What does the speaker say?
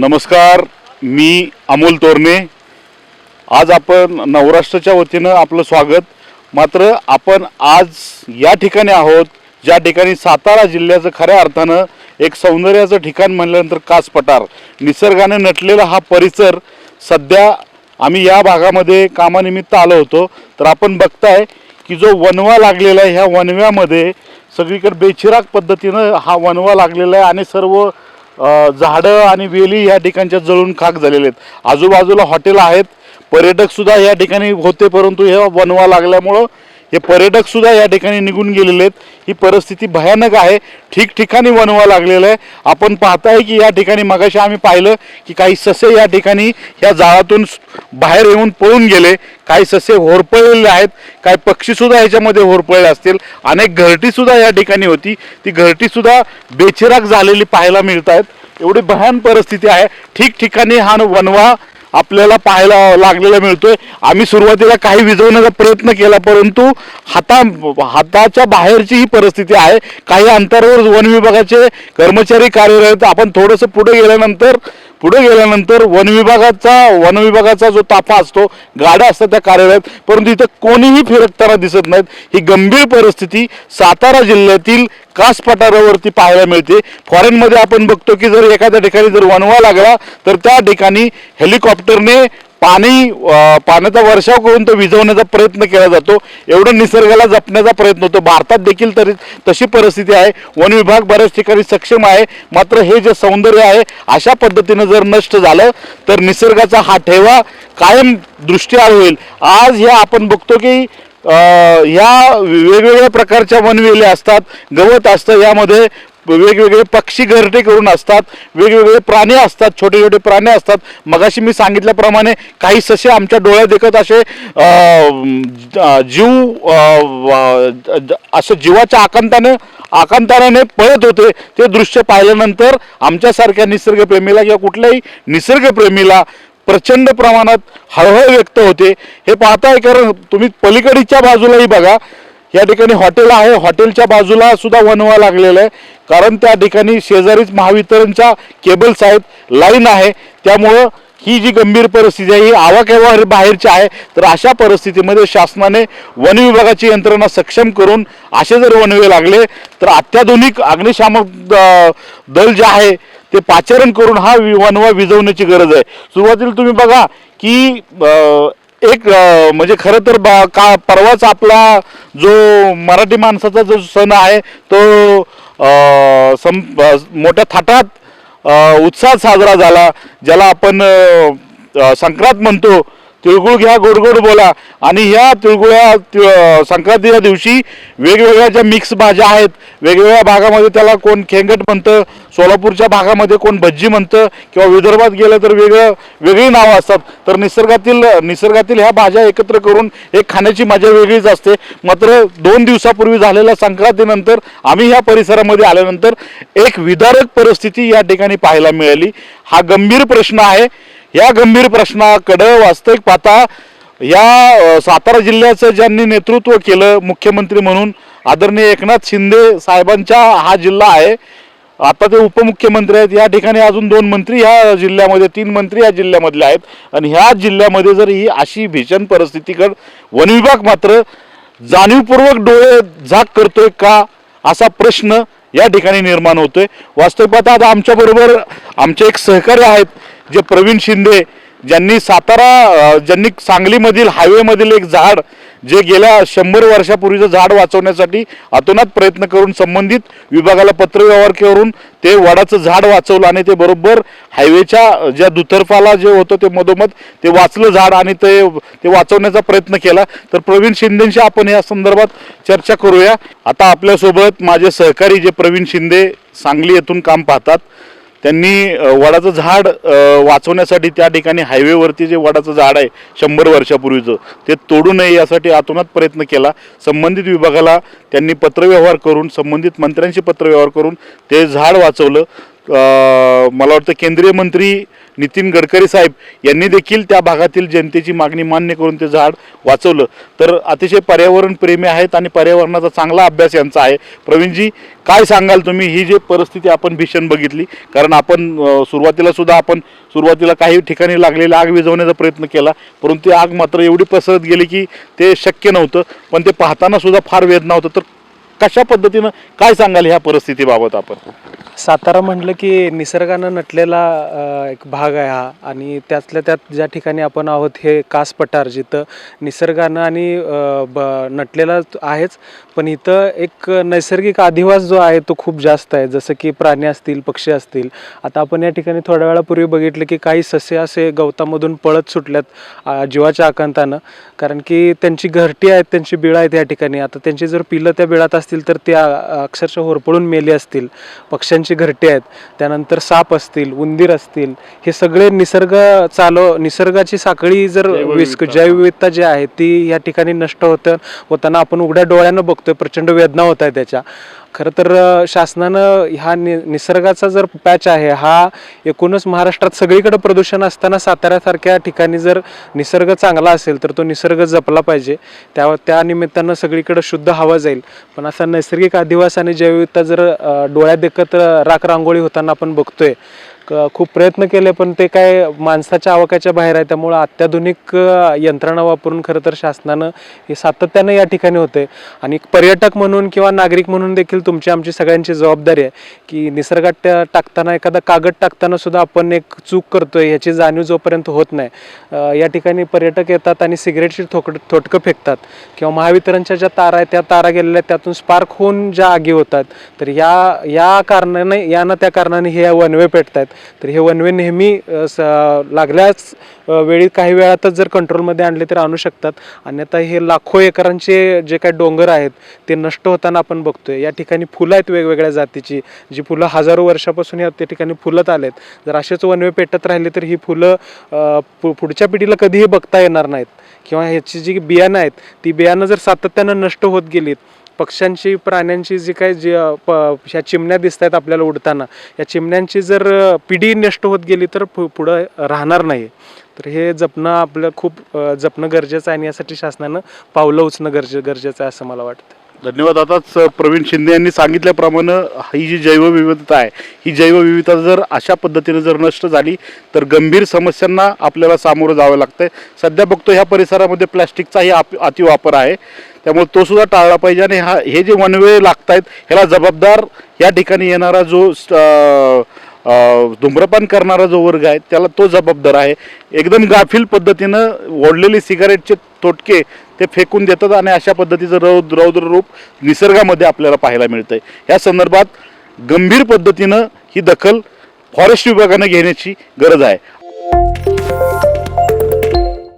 नमस्कार मी अमोल तोरणे. आज आपण नवराष्ट्राच्या वतीनं आपलं स्वागत. मात्र आपण आज या ठिकाणी आहोत ज्या ठिकाणी सातारा जिल्ह्याचं खऱ्या अर्थानं एक सौंदर्याचं ठिकाण म्हणल्यानंतर कास पठार निसर्गाने नटलेला हा परिसर सध्या आम्ही या भागामध्ये कामानिमित्त आलो होतो. तर आपण बघताय की जो वनवा लागलेला आहे ह्या वनव्यामध्ये सगळीकडे बेचिराग पद्धतीनं हा वनवा लागलेला आहे आणि सर्व झाडं आणि वेली या ठिकाणच्या जळून खाक झालेले आहेत. आजूबाजूला हॉटेल आहेत. पर्यटक सुद्धा या ठिकाणी होते परंतु हे बनवा लागल्यामुळं हे पर्यटकसुद्धा या ठिकाणी निघून गेलेले आहेत. ही परिस्थिती भयानक आहे. ठिकठिकाणी वनवा लागलेलं आहे. आपण पाहताय की या ठिकाणी मगाशी आम्ही पाहिलं की काही ससे या ठिकाणी या जाळातून बाहेर येऊन पळून गेले. काही ससे होरपळलेले आहेत. काही पक्षीसुद्धा याच्यामध्ये होरपळले असतील. अनेक घरटीसुद्धा या ठिकाणी होती. ती घरटीसुद्धा बेचिराग झालेली पाहायला मिळत आहेत एवढी भयान परिस्थिती आहे. ठिकठिकाणी हा वनवा आपल्याला पाहायला लागलेला मिळतोय. आम्ही सुरुवातीला काही विझवण्याचा प्रयत्न केला परंतु हाता हाताच्या बाहेरची ही परिस्थिती आहे. काही अंतरावर वन विभागाचे कर्मचारी कार्यरत आपण थोडंसं पुढे गेल्यानंतर पुढे गेल्यानंतर वनविभागाचा वनविभागाचा जो ताफा असतो गाड्या असतात त्या कार्यालयात परंतु इथं कोणीही फिरकताना दिसत नाहीत. ही गंभीर परिस्थिती सातारा जिल्ह्यातील कास पठारावरती पाहायला मिळते. फॉरेनमध्ये आपण बघतो की जर एखाद्या ठिकाणी जर वनवा लागला तर त्या ठिकाणी हेलिकॉप्टरने पाणी पाण्याचा वर्षाव करून तो विझवण्याचा प्रयत्न केला जातो. एवढं निसर्गाला जपण्याचा प्रयत्न होतो. भारतात देखील तरी तशी परिस्थिती आहे. वन विभाग बऱ्याच ठिकाणी सक्षम आहे. मात्र हे जे सौंदर्य आहे अशा पद्धतीनं जर नष्ट झालं तर निसर्गाचा हा ठेवा कायम दृष्टीआड होईल. आज ह्या आपण बघतो की ह्या वेगवेगळ्या प्रकारच्या वनवेल्या असतात गवत असतं यामध्ये वेगवेगळे पक्षी घरटे करून असतात वेगवेगळे प्राणी असतात छोटे छोटे प्राणी असतात. मगाशी मी सांगितल्याप्रमाणे काही ससे आमच्या डोळ्यात देखत असे जीव असं जीवाच्या आकांताने आकांताने पळत होते. ते दृश्य पाहिल्यानंतर आमच्यासारख्या निसर्गप्रेमीला किंवा कुठल्याही निसर्गप्रेमीला प्रचंड प्रमाणात हळहळ व्यक्त होते. हे पाहताय कारण तुम्ही पलीकडीच्या बाजूलाही बघा. या ठिकाणी हॉटेल आहे. हॉटेलच्या बाजूला सुद्धा वनवा लागलेला आहे. कारण त्या ठिकाणी शेजारीच महावितरणच्या केबल्स आहेत लाईन आहे. त्यामुळं ही जी गंभीर परिस्थिती आहे ही आवाकेवा बाहेरची आहे. तर अशा परिस्थितीमध्ये शासनाने वन विभागाची यंत्रणा सक्षम करून असे जर वनवे लागले तर अत्याधुनिक अग्निशामक दल जे आहे ते पाचारण करून हा वि- वनवा विझवण्याची गरज आहे. सुरुवातीला तुम्ही बघा की एक म्हणजे खरं तर बा- का परवाच आपला जो मराठी माणसाचा जो सण आहे तो सम सं मोठ्या थाटात उत्साह उत्साहात साजरा झाला ज्याला आपण संक्रांत म्हणतो. तिळगुळ घ्या गोडगोड बोला. आणि ह्या तिळगुळ्या संक्रांतीच्या दिवशी वेगवेगळ्या ज्या मिक्स भाज्या आहेत वेगवेगळ्या भागामध्ये त्याला कोण खेंगट म्हणतं सोलापूरच्या भागामध्ये कोण भज्जी म्हणतं किंवा विदर्भात गेलं तर वेगळं वेगळी नावं असतात. तर निसर्गातील निसर्गातील ह्या भाज्या एकत्र करून एक खाण्याची मजा वेगळीच असते. मात्र दोन दिवसापूर्वी झालेल्या संक्रांतीनंतर आम्ही ह्या परिसरामध्ये आल्यानंतर एक विदारक परिस्थिती या ठिकाणी पाहायला मिळाली. हा गंभीर प्रश्न आहे. या गंभीर प्रश्नाकडं वास्तविक पाहता या सातारा जिल्ह्याचं ज्यांनी नेतृत्व केलं मुख्यमंत्री म्हणून आदरणीय एकनाथ शिंदे साहेबांचा हा जिल्हा आहे. आता ते उपमुख्यमंत्री आहेत. या ठिकाणी अजून दोन मंत्री ह्या जिल्ह्यामध्ये तीन मंत्री या जिल्ह्यामधले आहेत. आणि ह्या जिल्ह्यामध्ये जर ही अशी भीषण परिस्थितीकड वन विभाग मात्र जाणीवपूर्वक डोळे झाक करतोय का असा प्रश्न या ठिकाणी निर्माण होतोय. वास्तविक पाहता आता आमच्याबरोबर आमचे एक सहकारी आहेत जे प्रवीण शिंदे ज्यांनी सातारा ज्यांनी सांगलीमधील हायवेमधील एक झाड जे गेल्या शंभर वर्षापूर्वीचं झाड वाचवण्यासाठी अतोनात प्रयत्न करून संबंधित विभागाला पत्रव्यवहार करून ते वडाचं झाड वाचवलं आणि ते बरोबर हायवेच्या ज्या दुतर्फाला जे होतं ते मधोमध ते वाचलं झाड आणि ते ते वाचवण्याचा प्रयत्न केला. तर प्रवीण शिंदेशी आपण या संदर्भात चर्चा करूया. आता आपल्यासोबत माझे सहकारी जे प्रवीण शिंदे सांगली येथून काम पाहतात त्यांनी वडाचं झाड वाचवण्यासाठी त्या ठिकाणी हायवेवरती जे वडाचं झाड आहे शंभर वर्षापूर्वीचं ते तोडू नये यासाठी आतोनात प्रयत्न केला. संबंधित विभागाला त्यांनी पत्रव्यवहार करून संबंधित मंत्र्यांशी पत्रव्यवहार करून ते झाड वाचवलं. मला वाटतं केंद्रीय मंत्री नितीन गडकरी साहेब यांनी देखील त्या भागातील जनतेची मागणी मान्य करून ते झाड वाचवलं. तर अतिशय पर्यावरण प्रेमी आहेत आणि पर्यावरणाचा चांगला अभ्यास यांचा आहे. प्रवीणजी काय सांगाल तुम्ही? ही जी परिस्थिती आपण भीषण बघितली. कारण आपण सुरुवातीला सुद्धा आपण सुरुवातीला काही ठिकाणी लागलेली आग विझवण्याचा प्रयत्न केला. परंतु ती आग मात्र एवढी पसरत गेली की ते शक्य नव्हतं. पण ते पाहताना सुद्धा फार वेदना होतं तर कशा पद्धतीनं काय सांगाल ह्या परिस्थितीबाबत आपण? सातारा म्हटलं की निसर्गानं नटलेला अ, एक भाग आहे हा. आणि त्यातल्या त्यात ज्या ठिकाणी आपण आहोत हे कास पठार जिथं निसर्गानं आणि अ, ब नटलेला आहेच. पण इथं एक नैसर्गिक अधिवास जो आहे तो खूप जास्त आहे. जसं की प्राणी असतील पक्षी असतील. आता आपण या ठिकाणी थोड्या वेळापूर्वी बघितलं की काही ससे असे गवतामधून पळत सुटल्यात जीवाच्या आकांतानं. कारण की त्यांची घरटी आहेत त्यांची बिळं आहेत या ठिकाणी. आता त्यांची जर पिलं त्या बिळात असतील तर त्या अक्षरशः होरपळून मेली असतील. पक्ष्यांची घरटी आहेत. त्यानंतर साप असतील उंदीर असतील. हे सगळे निसर्ग चालव निसर्गाची साखळी जर विस्क जैवविविधता. जी आहे ती या ठिकाणी नष्ट होतं होताना आपण उघड्या डोळ्यानं बघतोय प्रचंड वेदना होत आहे त्याच्या. खरं तर शासनानं ह्या नि निसर्गाचा जर पॅच आहे हा एकूणच महाराष्ट्रात सगळीकडे प्रदूषण असताना साताऱ्यासारख्या ठिकाणी जर निसर्ग चांगला असेल तर तो निसर्ग जपला पाहिजे. त्या त्या निमित्तानं सगळीकडे शुद्ध हवा जाईल. पण असा नैसर्गिक अधिवास आणि जैवविविधता जर अ, डोळ्यात देखत राख रांगोळी होताना आपण बघतोय खूप प्रयत्न केले पण ते काय माणसाच्या आवाक्याच्या बाहेर आहे त्यामुळं अत्याधुनिक यंत्रणा वापरून खरं तर शासनानं हे सातत्यानं या ठिकाणी होते आणि पर्यटक म्हणून किंवा नागरिक म्हणून देखील तुमची आमची सगळ्यांची जबाबदारी आहे की निसर्गात टाकताना एखादा कागद टाकताना सुद्धा आपण एक चूक करतोय ह्याची जाणीव जोपर्यंत होत नाही. या ठिकाणी पर्यटक येतात आणि सिगरेटची थोकड थोटकं फेकतात किंवा महावितरणच्या ज्या तारा आहेत त्या तारा गेलेल्या आहेत त्यातून स्पार्क होऊन ज्या आगी होतात तर या या कारणाने यानं त्या कारणाने हे वनवे पेटत आहेत तर हे वनवे नेहमी स- लागल्याच वेळी काही वेळातच जर कंट्रोलमध्ये आणले तर आणू शकतात. अन्यथा हे लाखो एकरांचे जे काही डोंगर आहेत ते नष्ट होताना आपण बघतोय. या ठिकाणी फुलं आहेत वेगवेगळ्या जातीची. जी फुलं हजारो वर्षापासून या त्या ठिकाणी फुलत आलेत. जर असेच वनवे पेटत राहिले तर ही फुलं पु- पुढच्या पिढीला कधीही बघता येणार नाहीत. किंवा ह्याची जी बियाणं आहेत ती बियाणं जर सातत्यानं नष्ट होत गेलीत पक्ष्यांची प्राण्यांची जी काही जी प ह्या चिमण्या दिसत आहेत आपल्याला उडताना या चिमण्यांची जर पिढी नष्ट होत गेली तर पु- पुढं राहणार नाही तर हे जपणं आपलं खूप जपणं गरजेचं आहे आणि यासाठी शासनानं पावलं उचणं गरजे गरजेचं आहे असं मला वाटतं धन्यवाद. आताच प्रवीण शिंदे यांनी सांगितल्याप्रमाणे ही जी जैवविविधता आहे ही जैवविविधता जर अशा पद्धतीने जर नष्ट झाली तर गंभीर समस्यांना आपल्याला सामोरं जावं लागतं सध्या बघतो ह्या परिसरामध्ये प्लॅस्टिकचाही आप अतिवापर आहे. त्यामुळे तो सुद्धा टाळला पाहिजे आणि हा हे जे वनवे लागत आहेत ह्याला जबाबदार या ठिकाणी येणारा जो स- धूम्रपान करणारा जो वर्ग आहे त्याला तो जबाबदार आहे. एकदम गाफील पद्धतीनं ओढलेले सिगारेटचे तोटके ते फेकून देतात आणि अशा पद्धतीचं रौद्र रौद्र रूप निसर्गामध्ये आपल्याला पाहायला मिळतं आहे या संदर्भात गंभीर पद्धतीनं ही दखल फॉरेस्ट विभागानं घेण्याची गरज आहे.